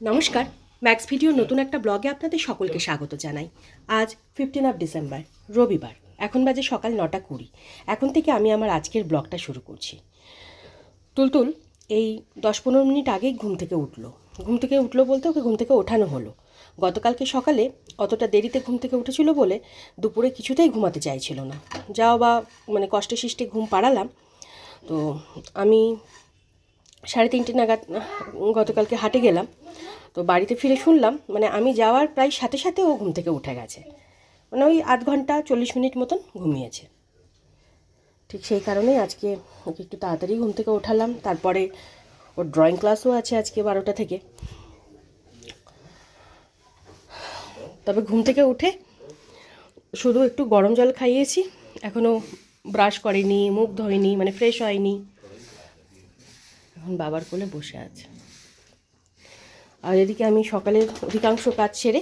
নমস্কার max video নতুন একটা ব্লগে আপনাদের সকলকে স্বাগত জানাই। আজ ফিফটিন অফ ডিসেম্বর রবিবার, এখন বাজে সকাল নটা কুড়ি। এখন থেকে আমি আমার আজকের ব্লগটা শুরু করছি। তুলতুল, এই দশ পনেরো মিনিট আগেই ঘুম থেকে উঠল। ঘুম থেকে উঠল বলতে ওকে ঘুম থেকে ওঠানো হলো। গতকালকে সকালে অতটা দেরিতে ঘুম থেকে উঠেছিল বলে দুপুরে কিছুতেই ঘুমাতে চাইছিল না। যাও বা মানে কষ্টে সৃষ্টে ঘুম পাড়ালাম। তো আমি সাড়ে তিনটে নাগাদ গতকালকে হাটে গেলাম। তো বাড়িতে ফিরে শুনলাম মানে আমি যাওয়ার প্রায় সাথে সাথে ও ঘুম থেকে উঠে গেছে। মানে ওই আধ ঘণ্টা চল্লিশ মিনিট মতন ঘুমিয়েছে। ঠিক সেই কারণেই আজকে ওকে একটু তাড়াতাড়ি ঘুম থেকে ওঠালাম। তারপরে ওর ড্রয়িং ক্লাসও আছে আজকে বারোটা থেকে। তবে ঘুম থেকে উঠে শুধু একটু গরম জল খাইয়েছি। এখনও ব্রাশ করেনি, মুখ ধোয়নি মানে ফ্রেশ হয়নি। এখন বাবার কোলে বসে আছে। আর এদিকে আমি সকালের অধিকাংশ কাজ সেরে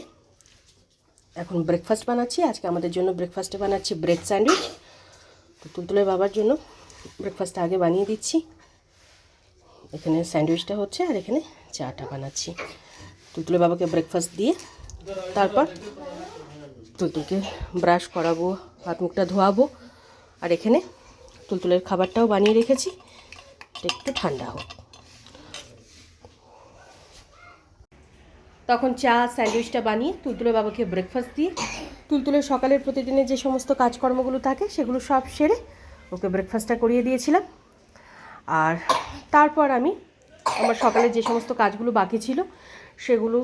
এখন ব্রেকফাস্ট বানাচ্ছি। আজকে আমাদের জন্য ব্রেকফাস্টে বানাচ্ছি ব্রেড স্যান্ডউইচ তো তুলতুলের বাবার জন্য ব্রেকফাস্টটা আগে বানিয়ে দিচ্ছি। এখানে স্যান্ডউইচটা হচ্ছে আর এখানে চাটা বানাচ্ছি। তুলতুলের বাবাকে ব্রেকফাস্ট দিয়ে তারপর তুলতুলকে ব্রাশ করাবো, হাত মুখটা ধোয়াবো। আর এখানে তুলতুলের খাবারটাও বানিয়ে রেখেছি। একটু ঠান্ডা হোক। তখন চা, স্যান্ডউইচটা বানিয়ে তুলতুলে বাবাকে ব্রেকফাস্ট দিয়ে, তুলতুলে সকালের প্রতিদিনের যে সমস্ত কাজকর্মগুলো থাকে, সেগুলো সব সেরে ওকে ব্রেকফাস্টটা করিয়ে দিয়েছিলাম। আর তারপর আমি আমার সকালে যে সমস্ত কাজগুলো বাকি ছিল, সেগুলো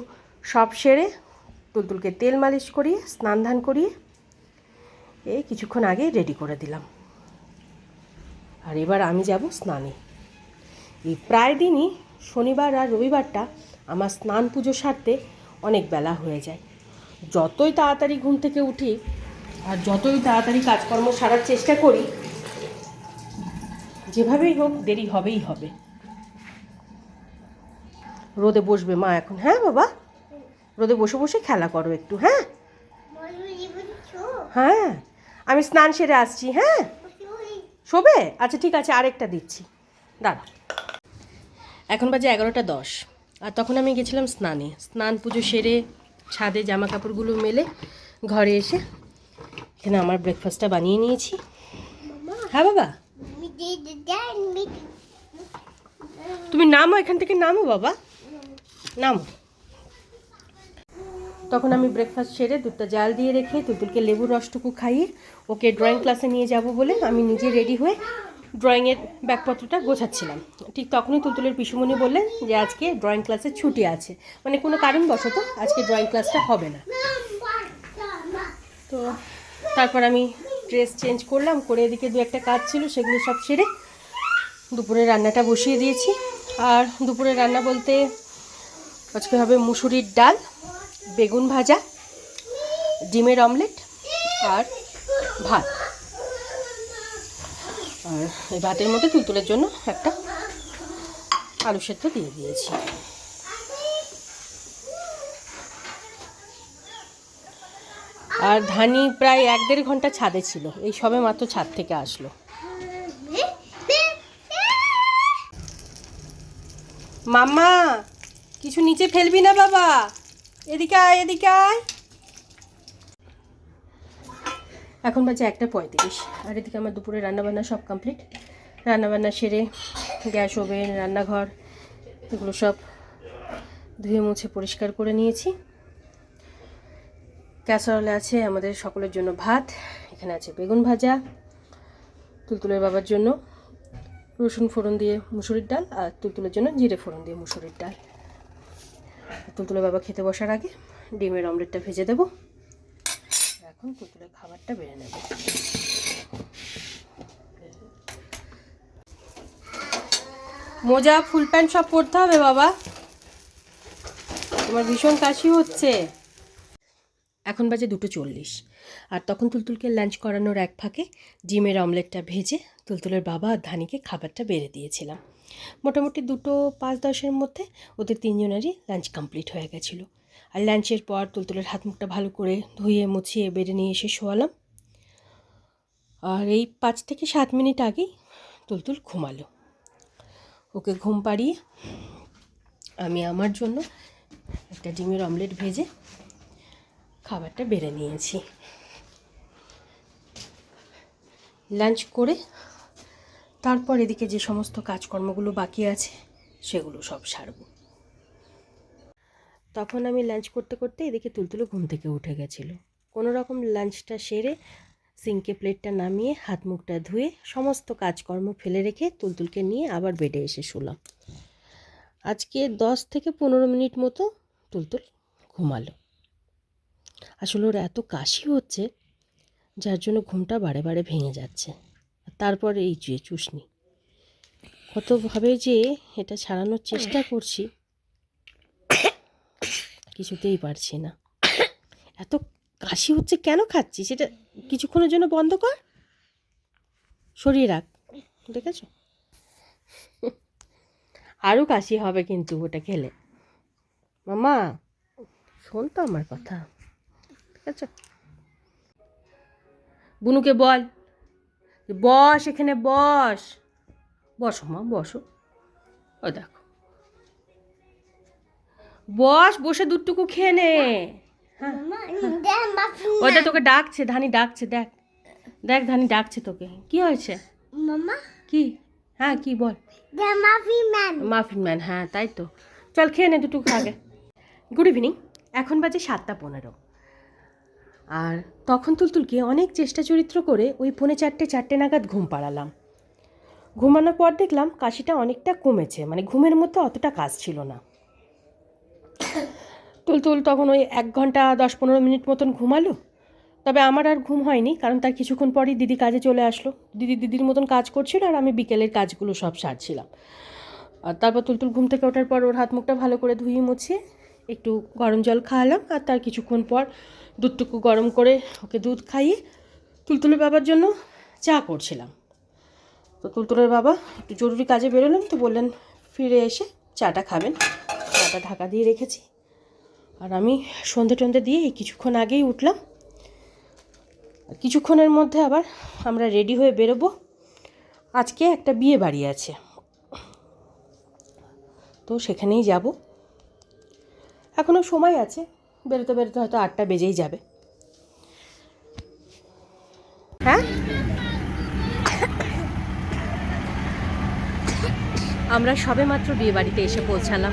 সব সেরে তুলতুলকে তেল মালিশ করিয়ে, স্নান ধান করিয়ে এই কিছুক্ষণ আগে রেডি করে দিলাম। আর এবার আমি যাব স্নানে। এই প্রায় দিনই শনিবার আর রবিবারটা আমার স্নান পুজো সারতে অনেক বেলা হয়ে যায়। যতই তাড়াতাড়ি ঘুম থেকে উঠি আর যতই তাড়াতাড়ি কাজকর্ম সারার চেষ্টা করি, যেভাবেই হোক দেরি হবেই হবে। রোদে বসবে মা এখন হ্যাঁ বাবা? রোদে বসে বসে খেলা করো একটু হ্যাঁ? হ্যাঁ আমি স্নান সেরে আসছি হ্যাঁ? শোবে? আচ্ছা ঠিক আছে, আরেকটা দিচ্ছি। দাঁড়া। এখন বাজে এগারোটা দশ। আর তখন আমি গেছিলাম স্নানে। স্নান পুজো সেরে ছাদে জামা কাপড়গুলো মেলে ঘরে এসে এখানে আমার ব্রেকফাস্টটা বানিয়ে নিয়েছি। হ্যাঁ বাবা? তুমি নামো, এখান থেকে নামো বাবা। নামো। তখন আমি ব্রেকফাস্ট সেরে দুধটা জাল দিয়ে রেখে তুলতুলকে লেবুর রসটুকু খাইয়ে ওকে ড্রয়িং ক্লাসে নিয়ে যাব বলে আমি নিজে রেডি হয়ে ড্রয়িংয়ের ব্যাগপত্রটা গোছাচ্ছিলাম। ঠিক তখনই তুলতুলের পিসুমণি বললেন যে, আজকে ড্রয়িং ক্লাসে ছুটি আছে। মানে কোনো কারণবশত আজকে ড্রয়িং ক্লাসটা হবে না। তো তারপর আমি ড্রেস চেঞ্জ করলাম, করে এদিকে দু একটা কাজ ছিল, সেগুলো সব সেরে দুপুরে রান্নাটা বসিয়ে দিয়েছি। আর দুপুরে রান্না বলতে আজকে হবে মুসুরির ডাল, বেগুন ভাজা, ডিমের অমলেট আর ভাত। আর এই ভাতের মধ্যে তুলতুলের জন্য একটা আলু সেদ্ধ দিয়ে দিয়েছি। আর ধানি প্রায় এক দেড় ঘণ্টা ছাদে ছিল। এই সবে মাত্র ছাদ থেকে আসলো। মাম্মা, কিছু নিচে ফেলবি না বাবা। এদিকে আয় এদিকে আয়। এখন বাজে একটা পঁয়ত্রিশ। আর এদিকে আমার দুপুরে রান্নাবান্না সব কমপ্লিট রান্নাবান্না সেরে গ্যাস ওভেন, রান্নাঘর, এগুলো সব ধুয়ে মুছে পরিষ্কার করে নিয়েছি। ক্যাসারলে আছে আমাদের সকলের জন্য ভাত, এখানে আছে বেগুন ভাজা, তুলতুলের বাবার জন্য রসুন ফোড়ন দিয়ে মুসুরির ডাল আর তুলতুলের জন্য জিরে ফোড়ন দিয়ে মুসুরির ডাল। তুলতুলের বাবা খেতে বসার আগে ডিমের অমলেটটা ভেজে দেবো। এখন তুলতুলের খাবারটা বেড়ে নেব। মোজা, ফুল প্যান্ট সব পরতে হবে বাবা। তোমার ভীষণ কাশি হচ্ছে। এখন বাজে দুটো চল্লিশ। আর তখন তুলতুলকে লাঞ্চ করানোর এক ফাঁকে ডিমের অমলেটটা ভেজে তুলতুলের বাবা আর ধানিকে খাবারটা বেড়ে দিয়েছিলাম। মোটামুটি দুটো পাঁচ দশের মধ্যে ওদের তিনজনেরই লাঞ্চ কমপ্লিট হয়ে গেছিল। আর লাঞ্চের পর তুলতুলের হাত মুখটা ভালো করে ধুয়ে, মুছিয়ে বেড়ে নিয়ে এসে শোয়ালাম। আর এই পাঁচ থেকে সাত মিনিট আগেই তুলতুল ঘুমালো। ওকে ঘুম পাড়িয়ে আমি আমার জন্য একটা ডিমের অমলেট ভেজে খাবারটা বেড়ে নিয়েছি। লাঞ্চ করে তারপর এদিকে যে সমস্ত কাজকর্মগুলো বাকি আছে, সেগুলো সব সারবো। তখন আমি লাঞ্চ করতে করতে এদিকে তুলতুলো ঘুম থেকে উঠে গেছিল। কোনো রকম লাঞ্চটা সেরে সিঙ্কে প্লেটটা নামিয়ে হাত মুখটা ধুয়ে সমস্ত কাজকর্ম ফেলে রেখে তুলতুলকে নিয়ে আবার বেডে এসে শুলাম। আজকে দশ থেকে পনেরো মিনিট মতো তুলতুল ঘুমালো। আসলে ওর এত কাশি হচ্ছে, যার জন্য ঘুমটা বারে বারে ভেঙে যাচ্ছে। তারপর এই যে চুষনি। কতভাবে যে এটা ছাড়ানোর চেষ্টা করছি কিছুতেই পারছি না। এত কাশি হচ্ছে কেন খাচ্ছি সেটা কিছুক্ষণের জন্য বন্ধ কর। সরিয়ে রাখ। দেখেছ? আরও কাশি হবে কিন্তু ওটা খেলে। মামা, শোন তো আমার কথা। ঠিক আছে বুনুকে বল। বস, এখানে বস। বসো মা, বসো। ও দেখো। বস বসে দুধটুকু খেয়ে নে। হ্যাঁ। ওটা তোকে ডাকছে ধানি ডাকছে দেখ। দেখ ধানি ডাকছে তোকে। কি হয়েছে? মামা? কি? হ্যাঁ কি বল। মাফিন ম্যান হ্যাঁ তাই তো। চল খেয়ে নে দুটুকু আগে। গুড ইভিনিং এখন বাজে সাতটা পনেরো। আর তখন তুলতুলকে অনেক চেষ্টা চরিত্র করে ওই পৌনে চারটে চারটে নাগাদ ঘুম পাড়ালাম। ঘুমানোর পর দেখলাম কাশিটা অনেকটা কমেছে মানে ঘুমের মধ্যে অতটা কাজ ছিল না। তুলতুল তখন ওই এক ঘণ্টা, দশ পনেরো মিনিট মতন ঘুমালো। তবে আমার আর ঘুম হয়নি, কারণ তার কিছুক্ষণ পরই দিদি কাজে চলে আসলো। দিদি দিদির মতন কাজ করছিল আর আমি বিকেলের কাজগুলো সব সারছিলাম। আর তারপর তুলতুল ঘুম থেকে ওঠার পর ওর হাত মুখটা ভালো করে ধুয়ে মুছিয়ে একটু গরম জল খাওয়ালাম আর তার কিছুক্ষণ পর দুধটুকু গরম করে ওকে দুধ খাইয়ে তুলতুলের বাবার জন্য চা করছিলাম। তো তুলতুলের বাবা একটু জরুরি কাজে বেরোলেন তো বললেন, ফিরে এসে চাটা খাবেন। চাটা ঢাকা দিয়ে রেখেছি। আর আমি সন্ধে টন্ধে দিয়ে কিছুক্ষণ আগেই উঠলাম। কিছুক্ষণের মধ্যে আবার আমরা রেডি হয়ে বেরোবো। আজকে একটা বিয়ে বাড়ি আছে। তো সেখানেই যাব। এখনও সময় আছে। বেরোতে বেরোতে হয়তো আটটা বেজেই যাবে। হ্যাঁ? আমরা সবে মাত্র বিয়ে বাড়িতে এসে পৌঁছালাম।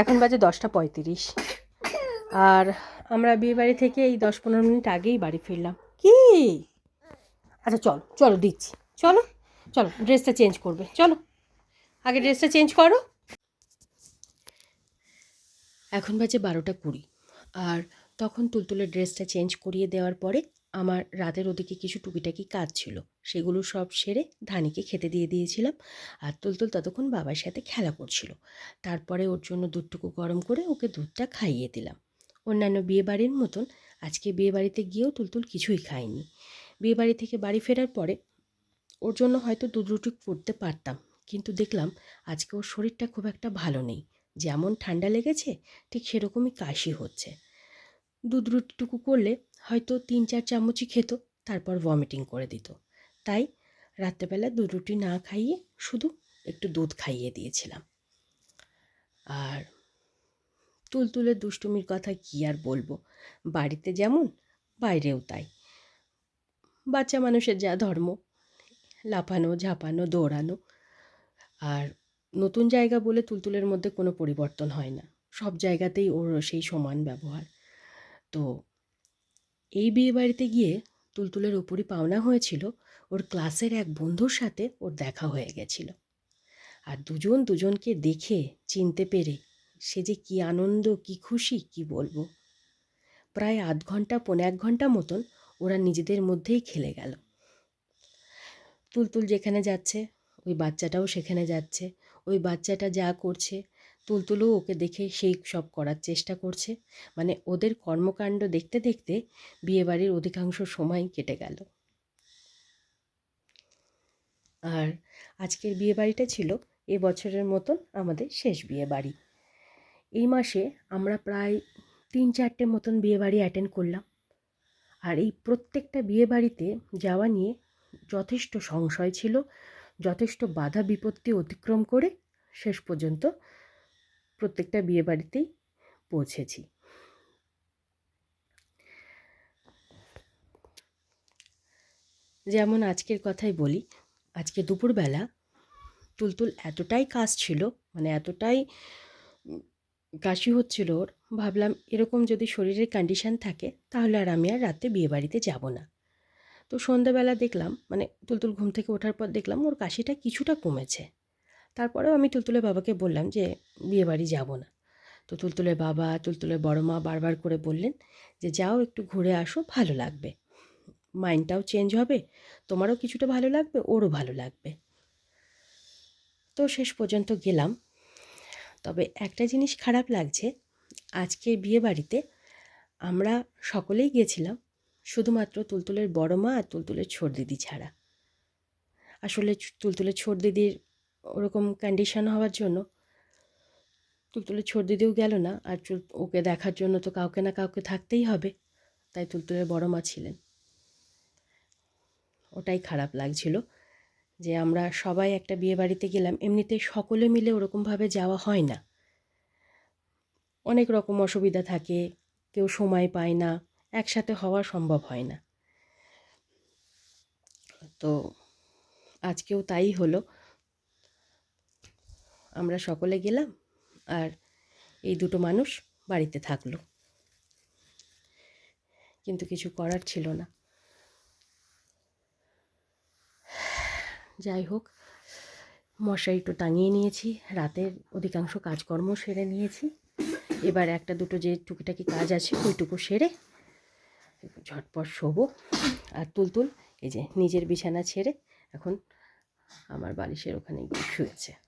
এখন বাজে দশটা পঁয়ত্রিশ। আর আমরা বিয়ে বাড়ি থেকে এই দশ পনেরো মিনিট আগেই বাড়ি ফিরলাম। কি? আচ্ছা চলো চলো দিচ্ছি। চলো চলো ড্রেসটা চেঞ্জ করবে। চলো আগে ড্রেসটা চেঞ্জ করো। এখন বাজে বারোটা কুড়ি। আর তখন তুলতুলের ড্রেসটা চেঞ্জ করিয়ে দেওয়ার পরে আমার রাতের ওদিকে কিছু টুকিটাকি কাজ ছিল। সেগুলো সব সেরে ধানিকে খেতে দিয়ে দিয়েছিলাম আর তুলতুল ততক্ষণ বাবার সাথে খেলা করছিল। তারপরে ওর জন্য দুধটুকু গরম করে ওকে দুধটা খাইয়ে দিলাম। অন্যান্য বিয়েবাড়ির মতন আজকে বিয়েবাড়িতে গিয়েও তুলতুল কিছুই খায়নি। বিয়েবাড়ি থেকে বাড়ি ফেরার পরে ওর জন্য হয়তো দুধ রুটি করতে পারতাম, কিন্তু দেখলাম আজকে ওর শরীরটা খুব একটা ভালো নেই। যেমন ঠান্ডা লেগেছে, ঠিক সেরকমই কাশি হচ্ছে। দুধ রুটিটুকু করলে হয়তো তিন চার চামচই খেত, তারপর ভমিটিং করে দিত। তাই রাত্রেবেলা দু রুটি না খাইয়ে শুধু একটু দুধ খাইয়ে দিয়েছিলাম। আর তুলতুলের দুষ্টুমির কথা কী আর বলব? বাড়িতে যেমন, বাইরেও তাই। বাচ্চা মানুষের যা ধর্ম, লাফানো, ঝাঁপানো, দৌড়ানো। আর নতুন জায়গা বলে তুলতুলের মধ্যে কোনো পরিবর্তন হয় না। সব জায়গাতেই ওর সেই সমান ব্যবহার। তো এই বিয়ে বাড়িতে গিয়ে তুলতুলের ওপরই পাওনা হয়েছিল, ওর ক্লাসের এক বন্ধুর সাথে ওর দেখা হয়ে গেছিল। আর দুজন দুজনকে দেখে, চিনতে পেরে সে যে কী আনন্দ, কী খুশি, কি বলব? প্রায় আধ ঘণ্টা, পৌনে এক ঘণ্টা মতন ওরা নিজেদের মধ্যেই খেলে গেল। তুলতুল যেখানে যাচ্ছে, ওই বাচ্চাটাও সেখানে যাচ্ছে, ওই বাচ্চাটা যা করছে তুলতুলও ওকে দেখে সেই সব করার চেষ্টা করছে। মানে ওদের কর্মকাণ্ড দেখতে দেখতে বিয়েবাড়ির অধিকাংশ সময় কেটে গেল। আর আজকের বিয়েবাড়িটা ছিল এ বছরের মতন আমাদের শেষ বিয়েবাড়ি। এই মাসে আমরা প্রায় তিন চারটে মতন বিয়েবাড়ি অ্যাটেন্ড করলাম। আর এই প্রত্যেকটা বিয়েবাড়িতে যাওয়া নিয়ে যথেষ্ট সংশয় ছিল, যথেষ্ট বাধা বিপত্তি অতিক্রম করে শেষ পর্যন্ত প্রত্যেকটা বিয়েবাড়িতেই পৌঁছেছি। যেমন আজকের কথাই বলি, আজকে দুপুরবেলা তুলতুল এতটাই কাশ ছিল মানে এতটাই কাশি হচ্ছিল ওর, ভাবলাম এরকম যদি শরীরের কন্ডিশন থাকে, তাহলে আর আমি আর রাতে বিয়েবাড়িতে যাব না। তো সন্ধ্যাবেলা দেখলাম মানে তুলতুল ঘুম থেকে ওঠার পর দেখলাম ওর কাশিটা কিছুটা কমেছে। তারপরেও আমি তুলতুলের বাবাকে বললাম যে বিয়েবাড়ি যাব না। তো তুলতুলের বাবা, তুলতুলের বড় মা বারবার করে বললেন যে, যাও একটু ঘুরে আসো, ভালো লাগবে। মাইন্ডটাও চেঞ্জ হবে, তোমারও কিছুটা ভালো লাগবে, ওরও ভালো লাগবে। তো শেষ পর্যন্ত গেলাম। তবে একটা জিনিস খারাপ লাগছে আজকে বিয়ে বাড়িতে আমরা সকলেই গিয়েছিলাম শুধুমাত্র তুলতুলের বড় মা আর তুলতুলের ছোট দিদি ছাড়া। আসলে তুলতুলের ছোট দিদির ওরকম কন্ডিশন হওয়ার জন্য তুলতুলের ছোট দিদিও গেল না, আর চুল- ওকে দেখার জন্য তো কাউকে না কাউকে থাকতেই হবে, তাই তুলতুলের বড় মা ছিলেন। ওটাই খারাপ লাগছিল যে আমরা সবাই একটা বিয়ে বাড়িতে গেলাম, এমনিতে সকলে মিলে ওরকমভাবে যাওয়া হয় না। অনেক রকম অসুবিধা থাকে, কেউ সময় পায় না, একসাথে হওয়া সম্ভব হয় না। তো আজকেও তাই হলো। আমরা সকলে গেলাম আর এই দুটো মানুষ বাড়িতে থাকল। কিন্তু কিছু করার ছিল না। যাই হোক মশারিটা টাঙিয়ে নিয়েছি। রাতের অধিকাংশ কাজকর্ম সেরে নিয়েছি। এবার একটা দুটো যে টুকিটাকি কাজ আছে, ওইটুকু সেরে ঝটপট শোবো আর তুলতুল, এই যে নিজের বিছানা ছেড়ে এখন আমার বালিশের ওখানে গিয়ে শুয়েছে।